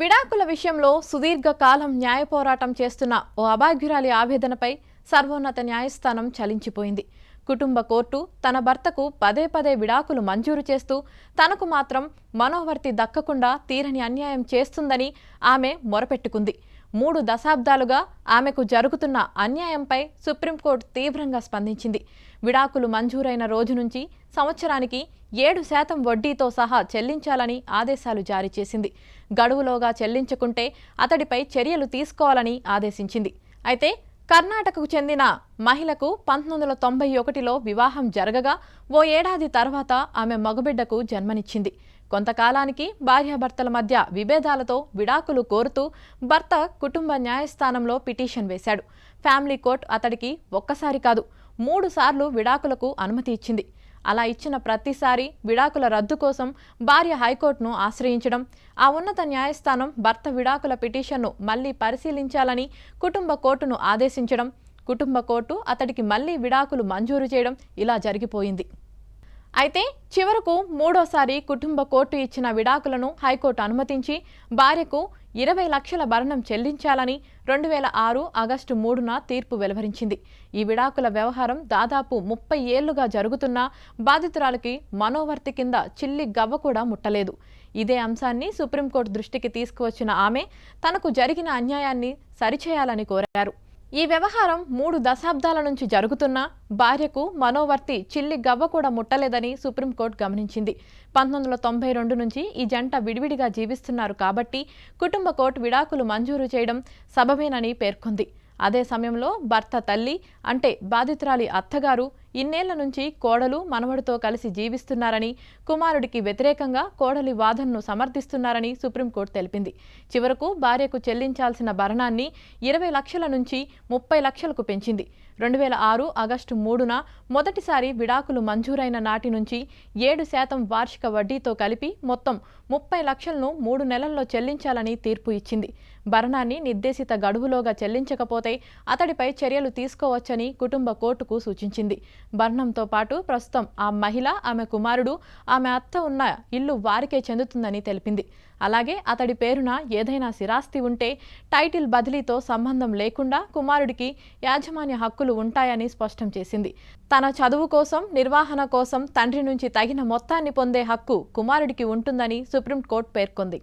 విడాకుల విషయంలో సుదీర్ఘకాలం న్యాయ పోరాటం చేస్తున్న ఓ అభాగ్యురాలి ఆవేదనపై సర్వోన్నత న్యాయస్థానం చలించిపోయింది. కుటుంబ కోర్టు తన భర్తకు పదే పదే విడాకులు మంజూరు చేస్తూ తనకు మాత్రం మనోవర్తి దక్కకుండా తీరని అన్యాయం చేస్తుందని ఆమె మొరపెట్టుకుంది. మూడు దశాబ్దాలుగా ఆమెకు జరుగుతున్న అన్యాయంపై సుప్రీంకోర్టు తీవ్రంగా స్పందించింది. విడాకులు మంజూరైన రోజు నుంచి సంవత్సరానికి ఏడు శాతం వడ్డీతో సహా చెల్లించాలని ఆదేశాలు జారీ చేసింది. గడువులోగా చెల్లించకుంటే అతడిపై చర్యలు తీసుకోవాలని ఆదేశించింది. అయితే కర్ణాటకకు చెందిన మహిళకు పంతొమ్మిది వందల తొంభై ఒకటిలో వివాహం జరగగా ఓ ఏడాది తర్వాత ఆమె మగబిడ్డకు జన్మనిచ్చింది. కొంతకాలానికి భార్యాభర్తల మధ్య విభేదాలతో విడాకులు కోరుతూ భర్త కుటుంబ న్యాయస్థానంలో పిటిషన్ వేశాడు. ఫ్యామిలీ కోర్టు అతడికి ఒక్కసారి కాదు మూడు సార్లు విడాకులకు అనుమతి ఇచ్చింది. అలా ఇచ్చిన ప్రతిసారి విడాకుల రద్దు కోసం భార్య హైకోర్టును ఆశ్రయించడం ఆ ఉన్నత న్యాయస్థానం భర్త విడాకుల పిటిషన్ను మళ్ళీ పరిశీలించాలని కుటుంబ కోర్టును ఆదేశించడం కుటుంబ కోర్టు అతడికి మళ్ళీ విడాకులు మంజూరు చేయడం ఇలా జరిగిపోయింది. అయితే చివరకు మూడోసారి కుటుంబ కోర్టు ఇచ్చిన విడాకులను హైకోర్టు అనుమతించి భార్యకు ఇరవై లక్షల భరణం చెల్లించాలని రెండు వేల ఆరు ఆగస్టు మూడున తీర్పు వెలువరించింది. ఈ విడాకుల వ్యవహారం దాదాపు ముప్పై ఏళ్ళుగా జరుగుతున్నా బాధితురాలకి మనోవర్తి కింద చిల్లి గవ్వ కూడా ముట్టలేదు. ఇదే అంశాన్ని సుప్రీంకోర్టు దృష్టికి తీసుకువచ్చిన ఆమె తనకు జరిగిన అన్యాయాన్ని సరిచేయాలని కోరారు. ఈ వ్యవహారం మూడు దశాబ్దాల నుంచి జరుగుతున్నా భార్యకు మనోవర్తి చిల్లి గవ్వ కూడా ముట్టలేదని సుప్రీంకోర్టు గమనించింది. పంతొమ్మిది వందల తొంభై రెండు నుంచి ఈ జంట విడివిడిగా జీవిస్తున్నారు కాబట్టి కుటుంబ కోర్టు విడాకులు మంజూరు చేయడం సబమేనని పేర్కొంది. అదే సమయంలో భర్త తల్లి అంటే బాధితురాలి అత్తగారు ఇన్నేళ్ళ నుంచి కోడలు మనవడితో కలిసి జీవిస్తున్నారని కుమారుడికి వ్యతిరేకంగా కోడలి వాదనను సమర్థిస్తున్నారని సుప్రీంకోర్టు తెలిపింది. చివరకు భార్యకు చెల్లించాల్సిన భరణాన్ని ఇరవై లక్షల నుంచి ముప్పై లక్షలకు పెంచింది. రెండు వేల ఆరు ఆగస్టు మూడున మొదటిసారి విడాకులు మంజూరైన నాటి నుంచి ఏడు శాతం వార్షిక వడ్డీతో కలిపి మొత్తం ముప్పై లక్షలను మూడు నెలల్లో చెల్లించాలని తీర్పు ఇచ్చింది. భరణాన్ని నిర్దేశిత గడువులోగా చెల్లించకపోతే అతడిపై చర్యలు తీసుకోవచ్చని కుటుంబ కోర్టుకు సూచించింది. బర్ణంతో పాటు ప్రస్తుతం ఆ మహిళ ఆమె కుమారుడు ఆమె అత్త ఉన్న ఇల్లు వారికే చెందుతుందని తెలిపింది. అలాగే అతడి పేరున ఏదైనా స్థిరాస్తి ఉంటే టైటిల్ బదిలీతో సంబంధం లేకుండా కుమారుడికి యాజమాన్య హక్కులు ఉంటాయని స్పష్టం చేసింది. తన చదువు కోసం నిర్వహణ కోసం తండ్రి నుంచి తగిన మొత్తాన్ని పొందే హక్కు కుమారుడికి ఉంటుందని సుప్రీంకోర్టు పేర్కొంది.